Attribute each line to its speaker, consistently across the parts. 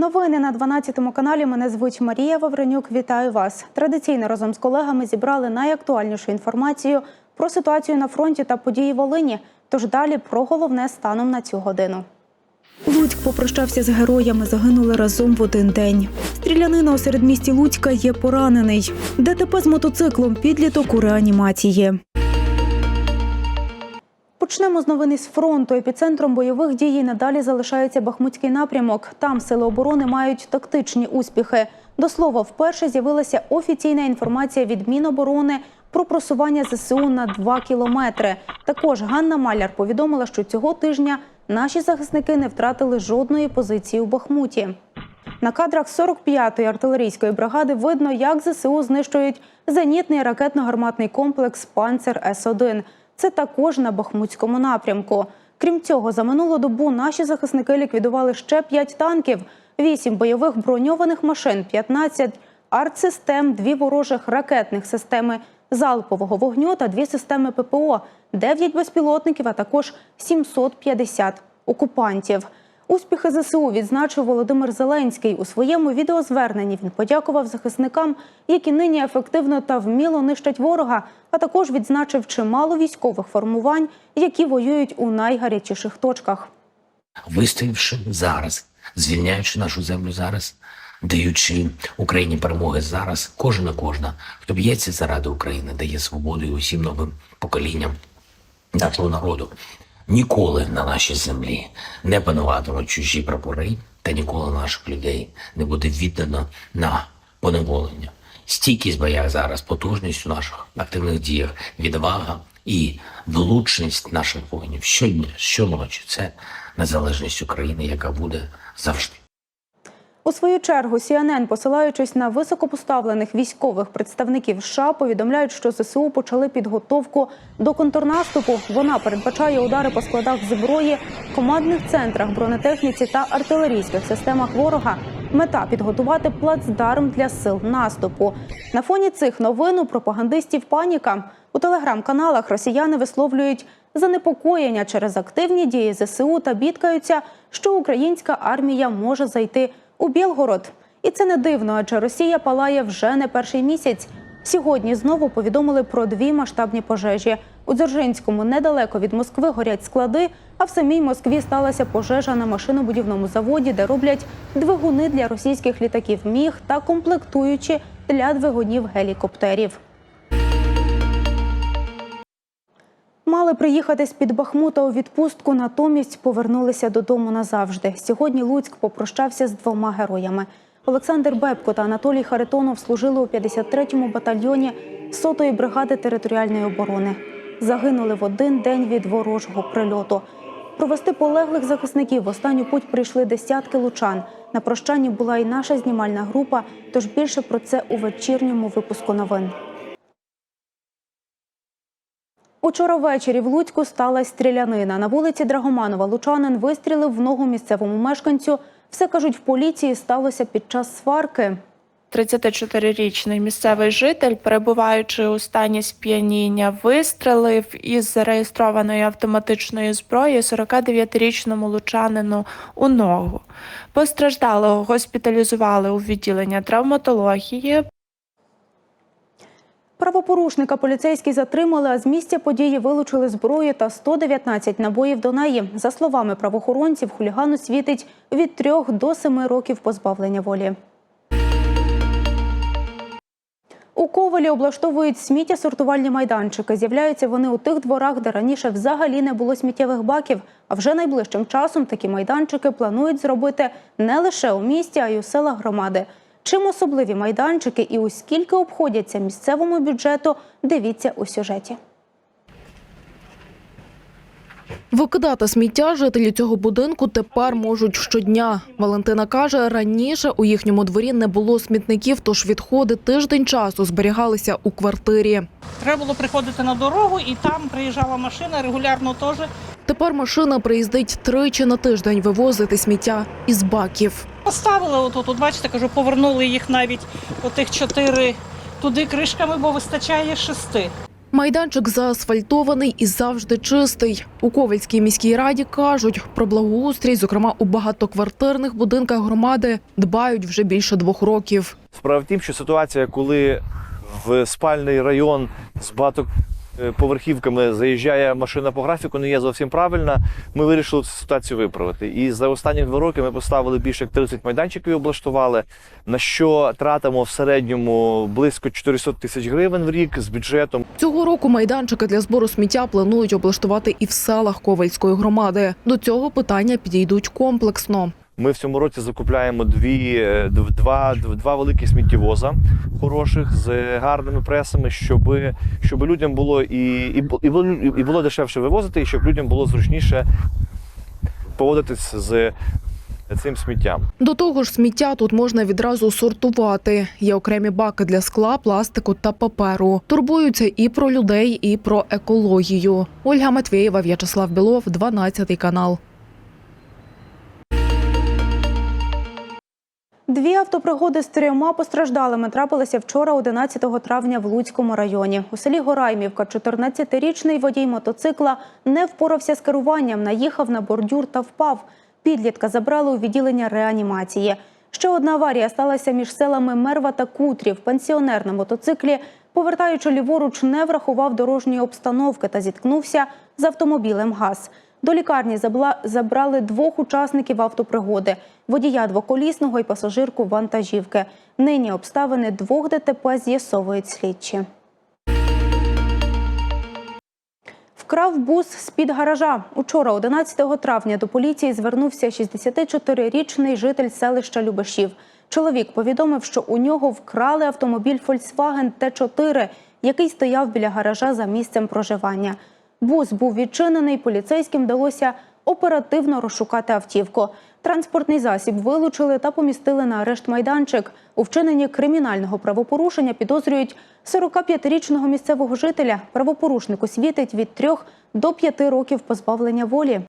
Speaker 1: Новини на 12 каналі. Мене звуть Марія Вавренюк. Вітаю вас. Традиційно разом з колегами зібрали найактуальнішу інформацію про ситуацію на фронті та події Волині. Тож далі про головне станом на цю годину. Луцьк попрощався з героями, загинули разом в один день. Стрілянина у середмісті Луцька є поранений. ДТП з мотоциклом підліток у реанімації. Почнемо з новини з фронту. Епіцентром бойових дій надалі залишається Бахмутський напрямок. Там сили оборони мають тактичні успіхи. До слова, вперше з'явилася офіційна інформація від Міноборони про просування ЗСУ на 2 кілометри. Також Ганна Маляр повідомила, що цього тижня наші захисники не втратили жодної позиції у Бахмуті. На кадрах 45-ї артилерійської бригади видно, як ЗСУ знищують зенітний ракетно-гарматний комплекс Панцер С-1. Це також на Бахмутському напрямку. Крім цього, за минулу добу наші захисники ліквідували ще 5 танків, 8 бойових броньованих машин, 15 артсистем, 2 ворожих ракетних системи залпового вогню та 2 системи ППО, 9 безпілотників, а також 750 окупантів. Успіхи ЗСУ відзначив Володимир Зеленський. У своєму відеозверненні він подякував захисникам, які нині ефективно та вміло нищать ворога, а також відзначив чимало військових формувань, які воюють у найгарячіших точках.
Speaker 2: вистоявши зараз, звільняючи нашу землю зараз, даючи Україні перемоги зараз, кожен і кожна, хто б'ється заради України, дає свободу і усім новим поколінням нашого народу. Ніколи на нашій землі не пануватимуть чужі прапори, та ніколи наших людей не буде віддано на поневолення. Стійкість боях зараз, потужність у наших активних діях, відвага і влучність наших воїнів щодня, щоночі це незалежність України, яка буде завжди.
Speaker 1: У свою чергу CNN, посилаючись на високопоставлених військових представників США, повідомляють, що ЗСУ почали підготовку до контрнаступу. Вона передбачає удари по складах зброї, командних центрах, бронетехніці та артилерійських системах ворога. Мета підготувати плацдарм для сил наступу. На фоні цих новин у пропагандистів паніка у телеграм-каналах росіяни висловлюють занепокоєння через активні дії ЗСУ та бідкаються, що українська армія може зайти у Білгород. І це не дивно, адже Росія палає вже не перший місяць. Сьогодні знову повідомили про дві масштабні пожежі. У Дзержинському недалеко від Москви горять склади, а в самій Москві сталася пожежа на машинобудівному заводі, де роблять двигуни для російських літаків міг та комплектуючі для двигунів гелікоптерів. Мали приїхати з під Бахмута у відпустку, натомість повернулися додому назавжди. Сьогодні Луцьк попрощався з двома героями. Олександр Бебко та Анатолій Харитонов служили у 53-му батальйоні 100-ї бригади територіальної оборони. Загинули в один день від ворожого прильоту. Провести полеглих захисників в останню путь прийшли десятки лучан. На прощанні була і наша знімальна група. Тож більше про це у вечірньому випуску новин. Учора ввечері в Луцьку сталася стрілянина. На вулиці Драгоманова лучанин вистрілив в ногу місцевому мешканцю. Все кажуть, в поліції сталося під час сварки.
Speaker 3: 34-річний місцевий житель, перебуваючи у стані сп'яніння, вистрелив із зареєстрованої автоматичної зброї 49-річному лучанину у ногу. Постраждалого госпіталізували у відділення травматології.
Speaker 1: Правопорушника поліцейські затримали, а з місця події вилучили зброю та 119 набоїв до неї. За словами правоохоронців, хулігану світить від 3 до 7 років позбавлення волі. У Ковалі облаштовують сміттєсортувальні майданчики. З'являються вони у тих дворах, де раніше взагалі не було сміттєвих баків. А вже найближчим часом такі майданчики планують зробити не лише у місті, а й у селах громади. Чим особливі майданчики і у скільки обходяться місцевому бюджету, дивіться у сюжеті.
Speaker 4: Викидати сміття жителі цього будинку тепер можуть щодня. Валентина каже, раніше у їхньому дворі не було смітників, тож відходи тиждень часу зберігалися у квартирі.
Speaker 5: Треба було приходити на дорогу, і там приїжджала машина регулярно теж.
Speaker 4: Тепер машина приїздить тричі на тиждень вивозити сміття із баків.
Speaker 5: Поставили отут, от бачите, кажу, повернули їх навіть отих чотири туди кришками, бо вистачає шести.
Speaker 4: Майданчик заасфальтований і завжди чистий. У Ковальській міській раді кажуть, про благоустрій, зокрема у багатоквартирних будинках громади, дбають вже більше двох років.
Speaker 6: Справа в тім, що ситуація, коли в спальний район з багатоповерхівками заїжджає машина по графіку, не є зовсім правильна. Ми вирішили цю ситуацію виправити. І за останні два роки ми поставили більше як 30 майданчиків, і облаштували, на що тратимо в середньому близько 400 тисяч гривень в рік з бюджетом.
Speaker 4: Цього року майданчики для збору сміття планують облаштувати і в селах Ковальської громади. До цього питання підійдуть комплексно.
Speaker 6: Ми в цьому році закупляємо дві, е, два, два великі сміттєвоза хороших з гарними пресами, щоб, щоб людям було і, і, і, було, і було дешевше вивозити, і щоб людям було зручніше поводитись з цим сміттям.
Speaker 4: До того ж, сміття тут можна відразу сортувати. Є окремі баки для скла, пластику та паперу. Турбуються і про людей, і про екологію. Ольга Матвєєва, В'ячеслав Білов, 12 канал.
Speaker 1: Дві автопригоди з трьома постраждалими трапилися вчора, 11 травня, в Луцькому районі. У селі Гораймівка 14-річний водій мотоцикла не впорався з керуванням, наїхав на бордюр та впав. Підлітка забрали у відділення реанімації. Ще одна аварія сталася між селами Мерва та Кутрів. Пенсіонер на мотоциклі, повертаючи ліворуч, не врахував дорожньої обстановки та зіткнувся з автомобілем ГАЗ. До лікарні забрали двох учасників автопригоди – водія двоколісного і пасажирку вантажівки. Нині обставини двох ДТП з'ясовують слідчі. Вкрав бус з-під гаража. Учора, 11 травня, до поліції звернувся 64-річний житель селища Любешів. Чоловік повідомив, що у нього вкрали автомобіль Volkswagen Т4, який стояв біля гаража за місцем проживання. Бус був відчинений, поліцейським вдалося оперативно розшукати автівку. Транспортний засіб вилучили та помістили на арешт майданчик. У вчиненні кримінального правопорушення підозрюють 45-річного місцевого жителя. Правопорушнику світить від 3 до 5 років позбавлення волі.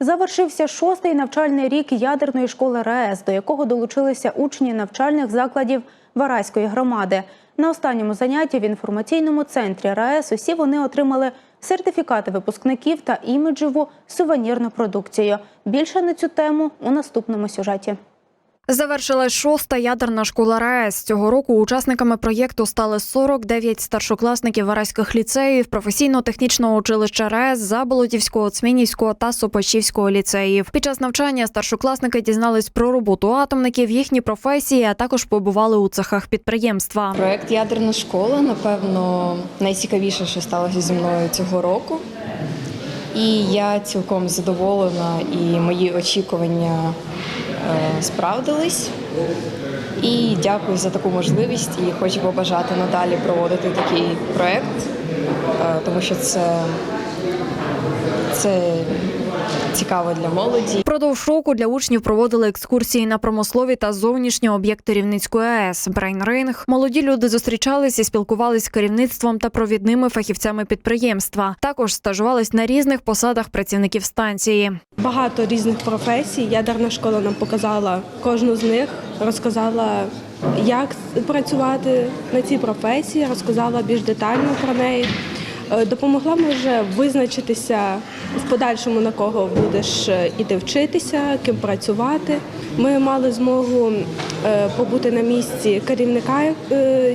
Speaker 1: Завершився шостий навчальний рік ядерної школи РаЕС, до якого долучилися учні навчальних закладів Вараської громади. На останньому занятті в інформаційному центрі РаЕС усі вони отримали сертифікати випускників та іміджеву сувенірну продукцію. Більше на цю тему у наступному сюжеті.
Speaker 7: Завершилась шоста ядерна школа РаЕС. Цього року учасниками проєкту стали 49 старшокласників вараських ліцеїв, професійно-технічного училища РаЕС, Заболотівського, Цмінівського та Сопачівського ліцеїв. Під час навчання старшокласники дізнались про роботу атомників, їхні професії, а також побували у цехах підприємства.
Speaker 8: Проект Ядерна школа, напевно, найцікавіше, що сталося зі мною цього року. І я цілком задоволена, і мої очікування справдились. І дякую за таку можливість. І хочу побажати надалі проводити такий проект, е, тому що це, це цікаво для молоді.
Speaker 7: Впродовж року для учнів проводили екскурсії на промислові та зовнішні об'єкти Рівницької АЕС, брейнринг. Молоді люди зустрічались і спілкувались з керівництвом та провідними фахівцями підприємства. Також стажувались на різних посадах працівників станції.
Speaker 9: Багато різних професій. Ядерна школа нам показала кожну з них, розказала, як працювати на цій професії, розказала більш детально про неї. Е, Допомогла може визначитися в подальшому на кого будеш е, іти вчитися, ким працювати. Ми мали змогу е, побути на місці керівника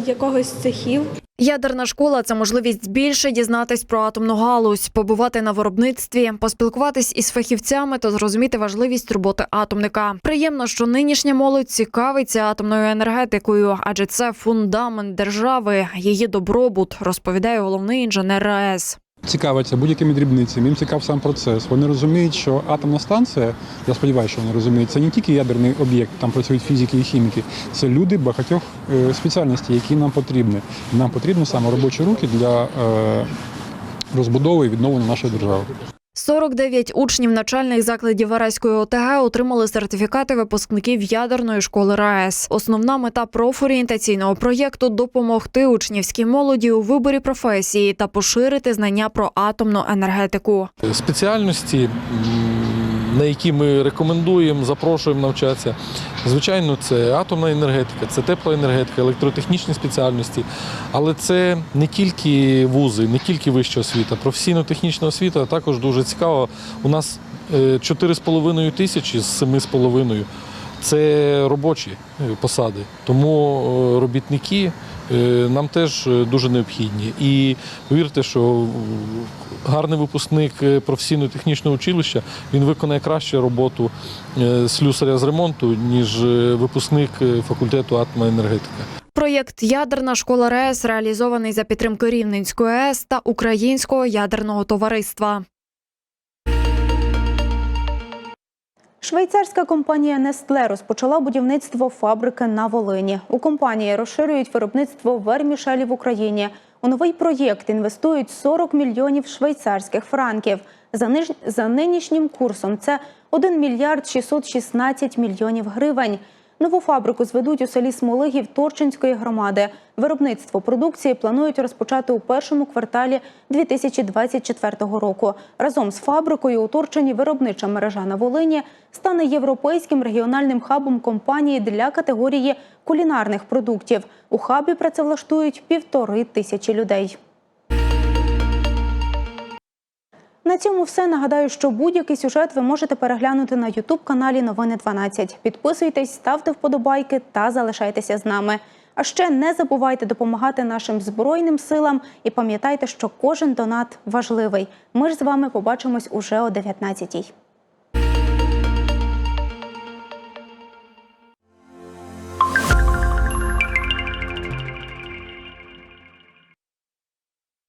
Speaker 9: якогось цехів.
Speaker 7: Ядерна школа це можливість більше дізнатись про атомну галузь, побувати на виробництві, поспілкуватись із фахівцями та зрозуміти важливість роботи атомника. Приємно, що нинішня молодь цікавиться атомною енергетикою, адже це фундамент держави, її добробут, розповідає головний інженер РаЕС.
Speaker 10: Цікавляться будь-якими дрібницями, їм цікав сам процес. Вони розуміють, що атомна станція, я сподіваюся, що вони розуміють, це не тільки ядерний об'єкт, там працюють фізики і хіміки, це люди багатьох е, спеціальностей, які нам потрібні. Нам потрібні саме робочі руки для е, розбудови і відновлення нашої держави.
Speaker 7: 49 учнів начальних закладів Вараської ОТГ отримали сертифікати випускників ядерної школи РаЕС. Основна мета профорієнтаційного проєкту допомогти учнівській молоді у виборі професії та поширити знання про атомну енергетику.
Speaker 10: Спеціальності
Speaker 11: на які ми рекомендуємо, запрошуємо навчатися. Звичайно, це атомна енергетика, це теплоенергетика, електротехнічні спеціальності. Але це не тільки вузи, не тільки вища освіта. Професійно-технічна освіта також дуже цікава. У нас е, 4,5 тисячі з 7,5 це робочі е, посади. Тому е, робітники е, нам теж е, дуже необхідні. І повірте, що е, гарний випускник е, професійно-технічного училища він виконає краще роботу е, слюсаря з ремонту, ніж е, випускник е, факультету атомоенергетика.
Speaker 7: Проєкт Ядерна школа РЕС реалізований за підтримки Рівненської АЕС та Українського ядерного товариства.
Speaker 1: Швейцарська компанія Nestle розпочала будівництво фабрики на Волині. У компанії розширюють виробництво вермішелі в Україні. У новий проєкт інвестують 40 мільйонів швейцарських франків. За, ниж... За нинішнім курсом це 1 мільярд 616 мільйонів гривень. Нову фабрику зведуть у селі Смолигів Торчинської громади. Виробництво продукції планують розпочати у першому кварталі 2024 року. Разом з фабрикою у Торчині виробнича мережа на Волині стане європейським регіональним хабом компанії для категорії кулінарних продуктів. У хабі працевлаштують півтори тисячі людей. На цьому все. Нагадаю, що будь-який сюжет ви можете переглянути на Ютуб каналі Новини 12. Підписуйтесь, ставте вподобайки та залишайтеся з нами. А ще не забувайте допомагати нашим збройним силам і пам'ятайте, що кожен донат важливий. Ми ж з вами побачимось уже о 19-й.